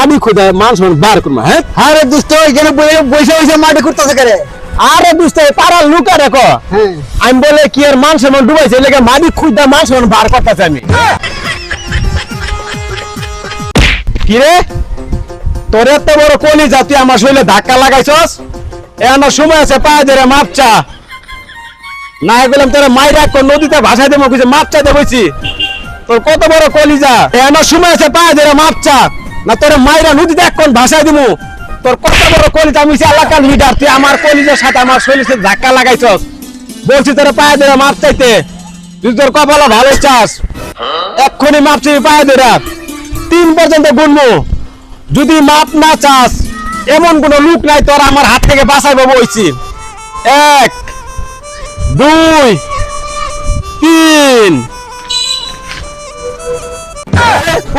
মাটি খুঁজে মানুষ মানুষ বার করব হ্যাঁ? আরে দোস্ত এখানে বসে বসে মাটি করতেছে করে আরে বুঝতে পাড়ার লুকা রেখো হ্যাঁ। আমি বলে কি আর মানুষ মানুষ ডুবাইছে লেগে মাটি খুঁজে মানুষ মানুষ বার করতেছে আমি। কি রে? তোর এত বড় কলি জাতি আমার শরীরে ধাক্কা লাগাইছস? এ আমার সময় আছে পায়ে ধরে মাপচা না গেলাম তোর মাইরা কোন নদীতে ভাষাই দেবো কিছু মাপচা দেবছি তোর কত বড় কলিজা? এ আমার সময় আছে পায়ে ধরে মাপচা না তোর মাইরা নদীতে এখন ভাষাই দিমু। তোর কত বড় কলিজা, আমি এলাকার লিডার, তুই আমার কলিজার সাথে আমার শরীরের সাথে ধাক্কা লাগাইছস। বলছি তোর পায়ে ধরে মাপ চাইতে। তুই তোর কপালে ভালো চাস, এক্ষুনি মাপ চাই পায়ে ধরে। তিন পর্যন্ত গুনবো যদি মাপ না চাস, এমন কোন লুক নাই তোর আমার হাত থেকে বাঁচাইবো বলছি এক, দুই, তিন।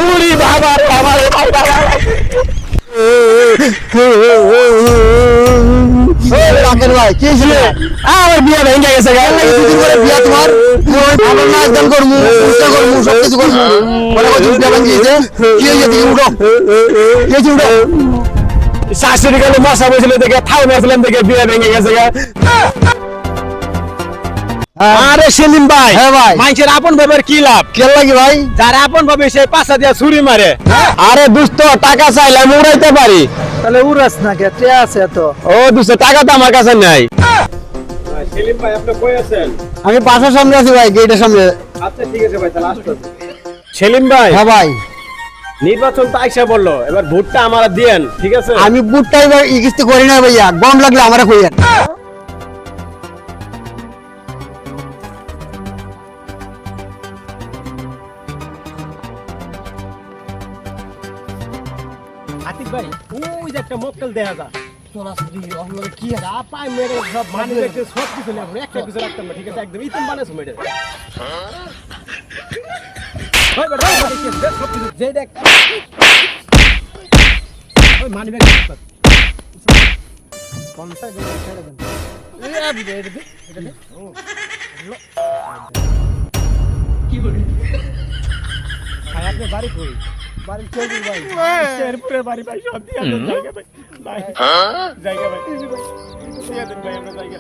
উরি বাবা রে বাবা রে ভাই কি ছিল আমার বিয়ে ভেঙে গেছে গা। বিয়া তোমার? আমার নাচ গান করমু উল্টা করমু সব কিছু করমু বলে কই তুমি বিয়া ভাঙিয়েছে কি হয়েছে তুমি উঠো। কি হয়েছে উঠো। শাশুড়ি গেলে মশা বসলে দেখে থাও মেছিলাম দেখে বিয়ে ভেঙে গেছে আরে সেলিম ভাই হ্যাঁ ভাই। মানুষের আপন ভাবের কি লাভ? কেন লাগি ভাই? যারা আপন ভাবে সেই পাশা দিয়া ছুরি মারে। আরে দুস্থ টাকা চাইলে উড়াইতে পারি। তাহলে উড়াস না কে কে আছে তো ও দুশো টাকা তো আমার কাছে নাই। সেলিম ভাই আপনি কই আছেন? আমি বাসার সামনে আছি ভাই গেটের সামনে। আচ্ছা ঠিক আছে ভাই তাহলে আসতে সেলিম ভাই। হ্যাঁ ভাই। নির্বাচন তো আইসা বলল এবার ভোটটা আমার দিয়েন ঠিক আছে? আমি বুটটা এবার ইগিস্তি করি না ভাইয়া গম লাগলে আমার কইয়েন। আতিক ভাই ওই যে একটা মক্কেল দেখা যা কি যা পাই মেরে সব মানে দেখতে সব কিছু নেব একটা কিছু রাখতাম না ঠিক আছে? একদম ইতম বানাইছো মেরে। ওই বেটা ওই বেটা, কি আছে? সব কিছু। যে দেখ। ওই মানি ব্যাগ পঞ্চাশ ছেড়ে দেন। এই আবি দে এটা দে এটা দে। ও ভাই আপনি বাড়ি কই? বাড়ি চলবি ভাই শেরপুরে বাড়ি ভাই সব দিয়ে দেন জায়গা ভাই ভাই জায়গা ভাই দিয়ে দেন ভাই আমরা জায়গা